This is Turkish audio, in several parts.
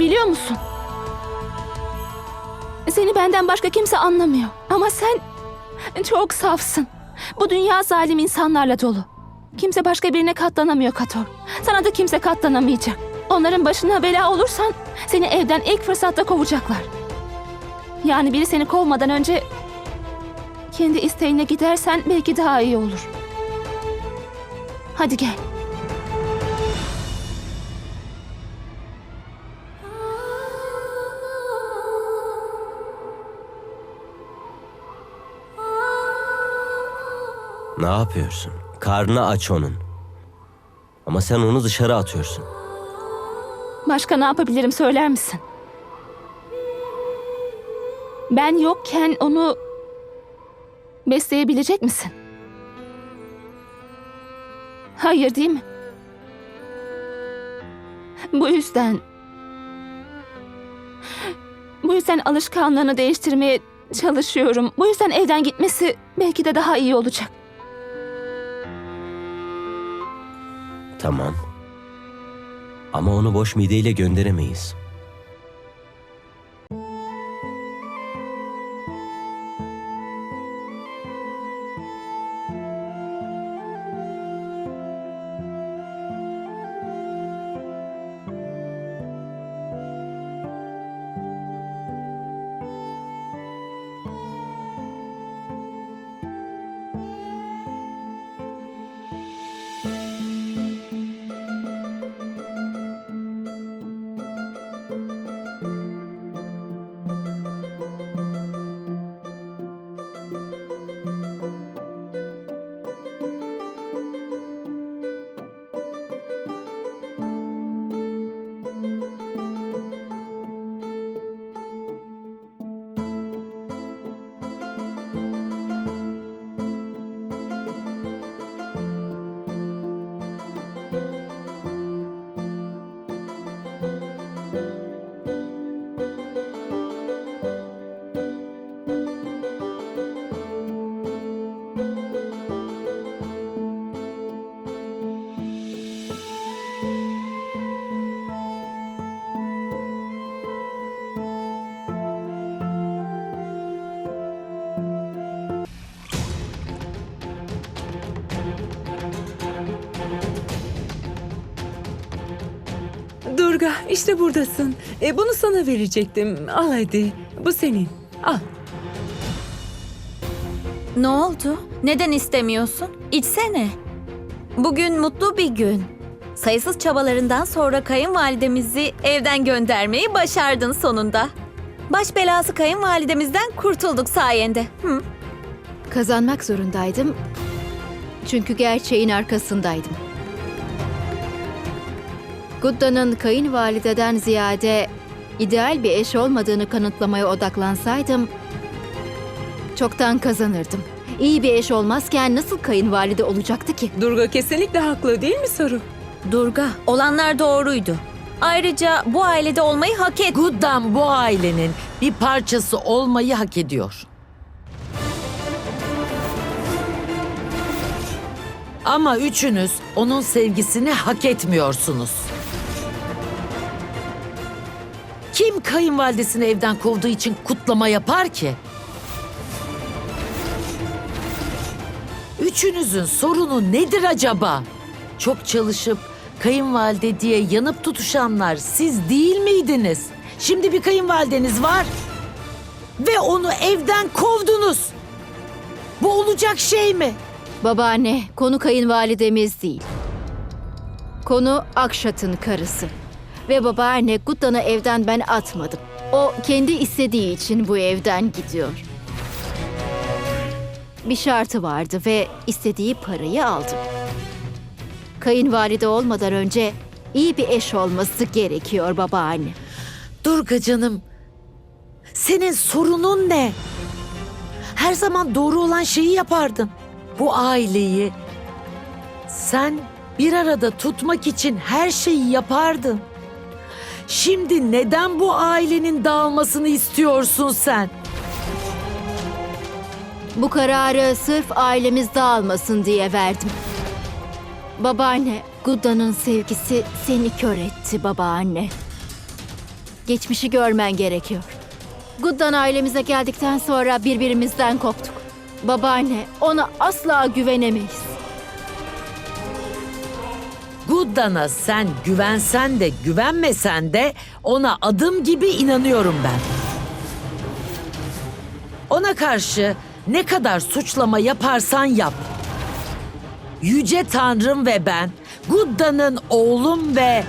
Biliyor musun? Seni benden başka kimse anlamıyor. Ama sen çok safsın. Bu dünya zalim insanlarla dolu. Kimse başka birine katlanamıyor Kator. Sana da kimse katlanamayacak. Onların başına bela olursan seni evden ilk fırsatta kovacaklar. Yani biri seni kovmadan önce kendi isteğine gidersen belki daha iyi olur. Hadi gel. Ne yapıyorsun? Karnı aç onun. Ama sen onu dışarı atıyorsun. Başka ne yapabilirim söyler misin? Ben yokken onu besleyebilecek misin? Hayır değil mi? Bu yüzden... Bu yüzden alışkanlığını değiştirmeye çalışıyorum. Bu yüzden evden gitmesi belki de daha iyi olacak. Tamam. Ama onu boş mideyle gönderemeyiz. Durga işte buradasın. E, bunu sana verecektim. Al hadi. Bu senin. Al. Ne oldu? Neden istemiyorsun? İçsene. Bugün mutlu bir gün. Sayısız çabalarından sonra kayınvalidemizi evden göndermeyi başardın sonunda. Baş belası kayınvalidemizden kurtulduk sayende. Hı? Kazanmak zorundaydım. Çünkü gerçeğin arkasındaydım. Gudda'nın kayınvalideden ziyade ideal bir eş olmadığını kanıtlamaya odaklansaydım çoktan kazanırdım. İyi bir eş olmazken nasıl kayınvalide olacaktı ki? Durga kesinlikle haklı değil mi Saru? Durga, olanlar doğruydu. Ayrıca bu ailede olmayı hak et. Guddam bu ailenin bir parçası olmayı hak ediyor. Ama üçünüz onun sevgisini hak etmiyorsunuz. Kim kayınvalidesini evden kovduğu için kutlama yapar ki? Üçünüzün sorunu nedir acaba? Çok çalışıp kayınvalide diye yanıp tutuşanlar siz değil miydiniz? Şimdi bir kayınvalideniz var ve onu evden kovdunuz. Bu olacak şey mi? Babaanne, konu kayınvalidemiz değil. Konu Akşat'ın karısı. Ve babaanne Gudda'nı evden ben atmadım. O kendi istediği için bu evden gidiyor. Bir şartı vardı ve istediği parayı aldım. Kayınvalide olmadan önce iyi bir eş olması gerekiyor babaanne. Durga canım. Senin sorunun ne? Her zaman doğru olan şeyi yapardın. Bu aileyi sen bir arada tutmak için her şeyi yapardın. Şimdi neden bu ailenin dağılmasını istiyorsun sen? Bu kararı sırf ailemiz dağılmasın diye verdim. Babaanne, Gudda'nın sevgisi seni kör etti babaanne. Geçmişi görmen gerekiyor. Guddan ailemize geldikten sonra birbirimizden koptuk. Babaanne, ona asla güvenemeyiz. Guddan'a sen güvensen de güvenmesen de ona adım gibi inanıyorum ben. Ona karşı ne kadar suçlama yaparsan yap. Yüce Tanrım ve ben Guddan'ın oğlum ve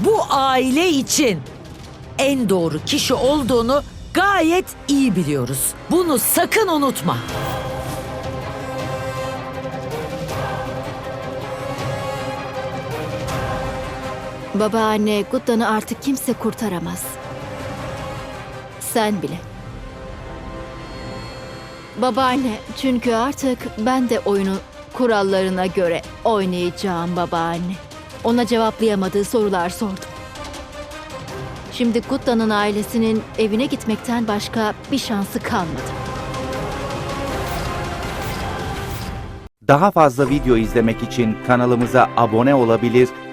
bu aile için en doğru kişi olduğunu gayet iyi biliyoruz. Bunu sakın unutma. Babaanne, Guddan'ı artık kimse kurtaramaz. Sen bile. Babaanne, çünkü artık ben de oyunu kurallarına göre oynayacağım babaanne. Ona cevaplayamadığı sorular sordum. Şimdi Guddan'ın ailesinin evine gitmekten başka bir şansı kalmadı. Daha fazla video izlemek için kanalımıza abone olabilir,